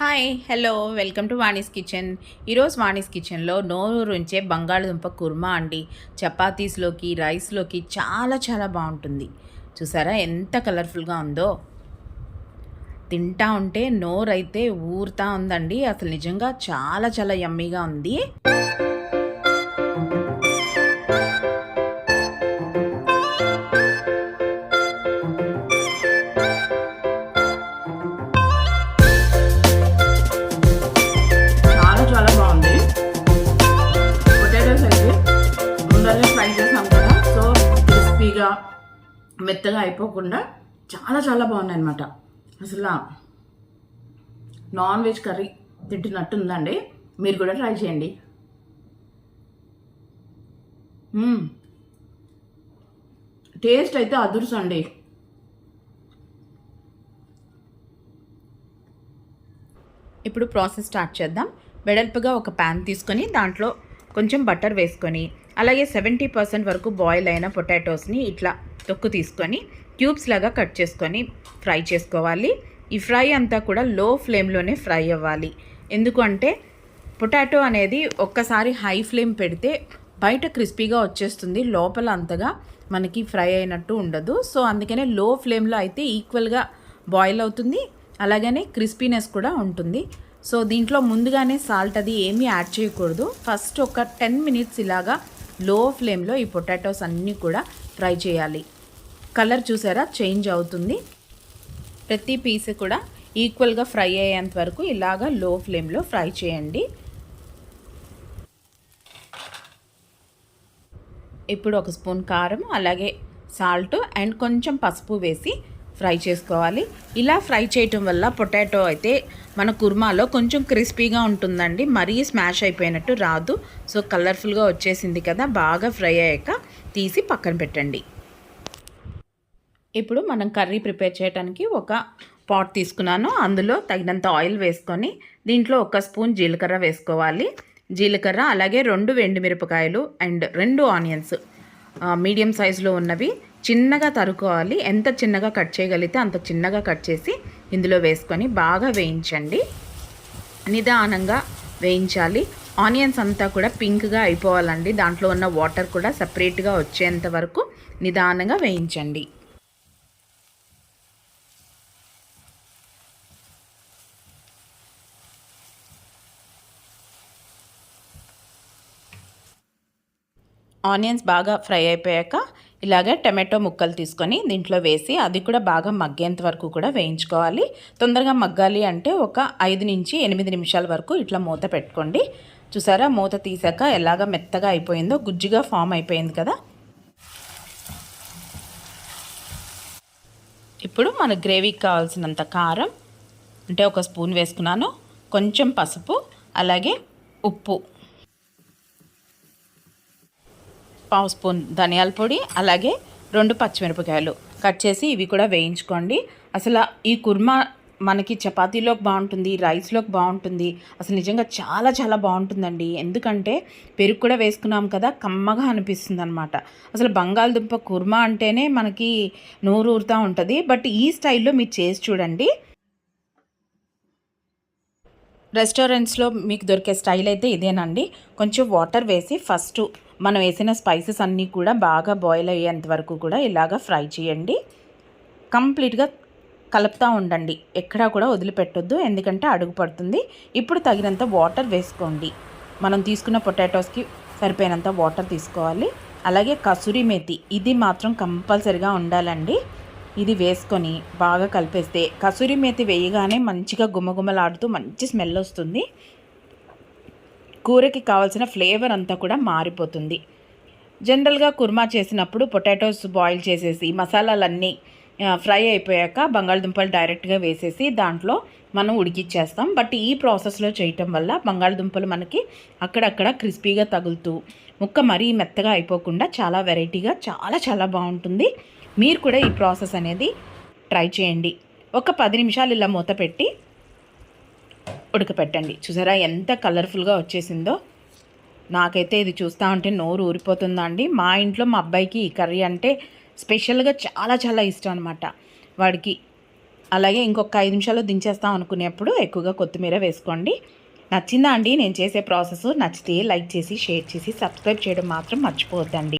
Hi hello welcome to Vani's kitchen. ఈరోజు వాణిస్ కిచెన్లో నోరుంచే బంగాళదుంప కుర్మా అండి. చపాతీస్లోకి రైస్లోకి చాలా చాలా బాగుంటుంది. చూసారా ఎంత కలర్ఫుల్గా ఉందో? తింటా ఉంటే నోరైతే ఊరుతా ఉందండి. అసలు నిజంగా చాలా చాలా యమ్మీగా ఉంది. క్రిస్పీగా మెత్తగా అయిపోకుండా చాలా చాలా బాగున్నాయి అనమాట అసలు నాన్ వెజ్ కర్రీ తింటున్నట్టు ఉందండి మీరు కూడా ట్రై చేయండి. టేస్ట్ అయితే అదురుసండి. అండి ఇప్పుడు ప్రాసెస్ స్టార్ట్ చేద్దాం. వెడల్పుగా ఒక ప్యాన్ తీసుకొని దాంట్లో కొంచెం బటర్ వేసుకొని అలాగే సెవెంటీ పర్సెంట్ వరకు బాయిల్ అయిన పొటాటోస్ని ఇట్లా తొక్కు తీసుకొని క్యూబ్స్ లాగా కట్ చేసుకొని ఫ్రై చేసుకోవాలి. ఈ ఫ్రై అంతా కూడా లో ఫ్లేమ్లోనే ఫ్రై అవ్వాలి. ఎందుకంటే పొటాటో అనేది ఒక్కసారి హై ఫ్లేమ్ పెడితే బయట క్రిస్పీగా వచ్చేస్తుంది. లోపల అంతగా మనకి ఫ్రై అయినట్టు ఉండదు. సో అందుకనే లో ఫ్లేమ్లో అయితే ఈక్వల్గా బాయిల్ అవుతుంది. అలాగనే క్రిస్పీనెస్ కూడా ఉంటుంది. సో దీంట్లో ముందుగానే సాల్ట్ అది ఏమీ యాడ్ చేయకూడదు. ఫస్ట్ ఒక టెన్ మినిట్స్ ఇలాగా లో ఫ్లేమ్లో ఈ పొటాటోస్ అన్నీ కూడా ఫ్రై చేయాలి. కలర్ చూసారా? చేంజ్ అవుతుంది. ప్రతి పీస్ కూడా ఈక్వల్గా ఫ్రై అయ్యేంత వరకు ఇలాగా లో ఫ్లేమ్లో ఫ్రై చేయండి. ఇప్పుడు ఒక స్పూన్ కారం అలాగే సాల్ట్ అండ్ కొంచెం పసుపు వేసి ఫ్రై చేసుకోవాలి. ఇలా ఫ్రై చేయటం వల్ల పొటాటో అయితే మన కుర్మాలో కొంచెం క్రిస్పీగా ఉంటుందండి. మరీ స్మాష్ అయిపోయినట్టు రాదు. సో కలర్ఫుల్గా వచ్చేసింది కదా బాగా ఫ్రై అయ్యాక తీసి పక్కన పెట్టండి. ఇప్పుడు మనం కర్రీ ప్రిపేర్ చేయడానికి ఒక పాట్ తీసుకున్నాను. అందులో తగినంత ఆయిల్ వేసుకొని దీంట్లో ఒక స్పూన్ జీలకర్ర వేసుకోవాలి. జీలకర్ర అలాగే రెండు మిరపకాయలు అండ్ రెండు ఆనియన్స్. మీడియం సైజులో ఉన్నవి. చిన్నగా తరుకోవాలి. ఎంత చిన్నగా కట్ చేయగలిగితే అంత చిన్నగా కట్ చేసి ఇందులో వేసుకొని బాగా వేయించండి. నిదానంగా వేయించాలి. ఆనియన్స్ అంతా కూడా పింక్గా అయిపోవాలండి. దాంట్లో ఉన్న వాటర్ కూడా సపరేట్గా వచ్చేంత వరకు నిదానంగా వేయించండి. ఆనియన్స్ బాగా ఫ్రై అయిపోయాక ఇలాగే టమాటో ముక్కలు తీసుకొని దీంట్లో వేసి అది కూడా బాగా మగ్గేంత వరకు కూడా వేయించుకోవాలి. తొందరగా మగ్గాలి అంటే ఒక ఐదు నుంచి ఎనిమిది నిమిషాల వరకు ఇట్లా మూత పెట్టుకోండి. చూసారా? మూత తీసాక ఎలాగ మెత్తగా అయిపోయిందో గుజ్జుగా ఫామ్ అయిపోయింది కదా? ఇప్పుడు మన గ్రేవీకి కావాల్సినంత కారం అంటే ఒక స్పూన్ వేసుకున్నాను. కొంచెం పసుపు అలాగే ఉప్పు. పావు స్పూన్ ధనియాల పొడి అలాగే రెండు పచ్చిమిరపకాయలు. కట్ చేసి ఇవి కూడా వేయించుకోండి. అసలు ఈ కుర్మా మనకి చపాతీలోకి బాగుంటుంది రైస్లోకి బాగుంటుంది. అసలు నిజంగా చాలా చాలా బాగుంటుందండి. ఎందుకంటే పెరుగు కూడా వేసుకున్నాం కదా కమ్మగా అనిపిస్తుంది అనమాట అసలు బంగాళదుంప కుర్మా అంటేనే మనకి నోరు ఊరుతూ ఉంటుంది. బట్ ఈ స్టైల్లో మీరు చేసి చూడండి. రెస్టారెంట్స్లో మీకు దొరికే స్టైల్ అయితే ఇదేనండి. కొంచెం వాటర్ వేసి ఫస్ట్ మనం వేసిన స్పైసెస్ అన్నీ కూడా బాగా బాయిల్ అయ్యేంత వరకు కూడా ఇలాగ ఫ్రై చేయండి. కంప్లీట్గా కలుపుతూ ఉండండి. ఎక్కడా కూడా వదిలిపెట్టొద్దు ఎందుకంటే అడుగు పడుతుంది. ఇప్పుడు తగినంత వాటర్ వేసుకోండి. మనం తీసుకున్న పొటాటోస్కి సరిపోయినంత వాటర్ తీసుకోవాలి. అలాగే కసూరి మేతి ఇది మాత్రం కంపల్సరిగా ఉండాలండి. ఇది వేసుకొని బాగా కలిపేస్తే కసూరి మేతి వేయగానే మంచిగా గుమగుమలాడుతూ మంచి స్మెల్ వస్తుంది. కూరకి కావాల్సిన ఫ్లేవర్ అంతా కూడా మారిపోతుంది. జనరల్గా కుర్మా చేసినప్పుడు పొటాటోస్ బాయిల్ చేసేసి మసాలాలన్నీ ఫ్రై అయిపోయాక బంగాళదుంపలు డైరెక్ట్గా వేసేసి దాంట్లో మనం ఉడికిచ్చేస్తాం. బట్ ఈ ప్రాసెస్లో చేయటం వల్ల బంగాళదుంపలు మనకి అక్కడక్కడ క్రిస్పీగా తగులుతూ ముక్క మరీ మెత్తగా అయిపోకుండా చాలా వెరైటీగా చాలా చాలా బాగుంటుంది. మీరు కూడా ఈ ప్రాసెస్ అనేది ట్రై చేయండి. ఒక పది నిమిషాలు ఇలా మూత పెట్టి ఉడకపెట్టండి. చూసారా ఎంత కలర్ఫుల్గా వచ్చేసిందో? నాకైతే ఇది చూస్తూ ఉంటే నోరు ఊరిపోతుందా అండి? మా ఇంట్లో మా అబ్బాయికి ఈ కర్రీ అంటే స్పెషల్గా చాలా చాలా ఇష్టం అనమాట వాడికి అలాగే ఇంకొక ఐదు నిమిషాలు దించేస్తాం అనుకునేప్పుడు ఎక్కువగా కొత్తిమీర వేసుకోండి. నచ్చిందా అండి? నేను చేసే ప్రాసెస్ నచ్చితే లైక్ చేసి షేర్ చేసి సబ్స్క్రైబ్ చేయడం మాత్రం మర్చిపోవద్దండి.